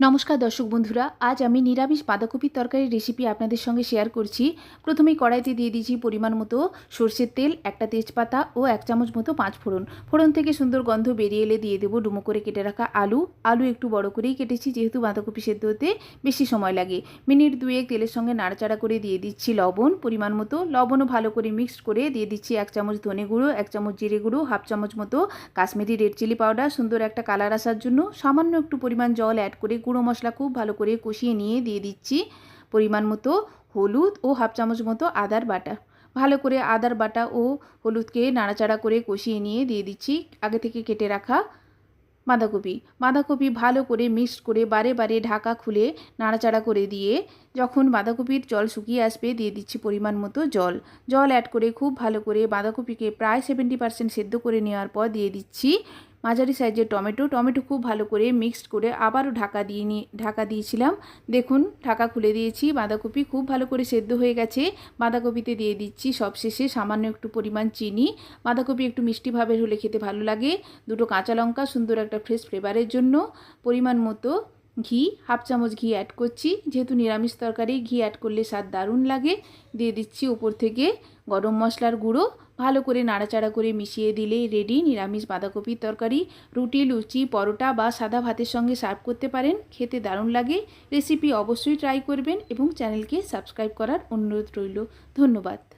নমস্কার দর্শক বন্ধুরা, আজ আমি নিরামিষ বাঁধাকপির তরকারির রেসিপি আপনাদের সঙ্গে শেয়ার করছি। প্রথমেই কড়াইতে দিয়ে দিয়েছি পরিমাণ মতো সর্ষের তেল, একটা তেজপাতা ও এক চামচ মতো পাঁচ ফোড়ন। ফোড়ন থেকে সুন্দর গন্ধ বেরিয়ে এলে দিয়ে দেবো ডুমো করে কেটে রাখা আলু। আলু একটু বড় করেই কেটেছি, যেহেতু বাঁধাকপি সেদ্ধ হতে বেশি সময় লাগে। মিনিট দুয়েক তেলের সঙ্গে নাড়াচাড়া করে দিয়ে দিচ্ছি লবণ, পরিমাণ মতো। লবণও ভালো করে মিক্সড করে দিয়ে দিচ্ছি এক চামচ ধনে গুঁড়ো, এক চামচ জিরে গুঁড়ো, হাফ চামচ মতো কাশ্মীরি রেড চিলি পাউডার সুন্দর একটা কালার আসার জন্য সামান্য একটু পরিমাণ জল অ্যাড করে গুঁড়ো মশলা খুব ভালো করে কষিয়ে নিয়ে দিয়ে দিচ্ছি পরিমাণ মতো হলুদ ও হাফ চামচ মতো আদার বাটা। ভালো করে আদার বাটা ও হলুদকে নাড়াচাড়া করে কষিয়ে নিয়ে দিয়ে দিচ্ছি আগে থেকে কেটে রাখা বাঁধাকপি। বাঁধাকপি ভালো করে মিক্সড করে বারে বারে ঢাকা খুলে নাড়াচাড়া করে দিয়ে যখন বাঁধাকপির জল শুকিয়ে আসবে দিয়ে দিচ্ছি পরিমাণ মতো জল। জল অ্যাড করে খুব ভালো করে বাঁধাকপিকে প্রায় সেভেন্টি পার্সেন্ট সেদ্ধ করে নেওয়ার পর দিয়ে দিচ্ছি মাঝারি সাইজের টমেটো টমেটো খুব ভালো করে মিক্সড করে আবারও ঢাকা দিয়ে নিয়ে, ঢাকা দিয়েছিলাম। দেখুন, ঢাকা খুলে দিয়েছি, বাঁধাকপি খুব ভালো করে সেদ্ধ হয়ে গেছে। বাঁধাকপিতে দিয়ে দিচ্ছি সবশেষে সামান্য একটু পরিমাণ চিনি। বাঁধাকপি একটু মিষ্টিভাবে হলে খেতে ভালো লাগে। দুটো কাঁচা লঙ্কা, সুন্দর একটা ফ্রেশ ফ্লেভারের জন্য। পরিমাণ মতো ঘি, হাফ চামচ ঘি অ্যাড করছি। যেহেতু নিরামিষ তরকারি, ঘি অ্যাড করলে স্বাদ দারুণ লাগে। দিয়ে দিচ্ছি উপর থেকে গরম মশলার গুঁড়ো। ভালো করে নাড়াচাড়া করে মিশিয়ে দিলে রেডি নিরামিষ বাঁধাকপির তরকারি। রুটি, লুচি, পরোটা বা সাদা ভাতের সঙ্গে সার্ভ করতে পারেন। খেতে দারুণ লাগে। রেসিপি অবশ্যই ট্রাই করবেন এবং চ্যানেলকে সাবস্ক্রাইব করার অনুরোধ রইল। ধন্যবাদ।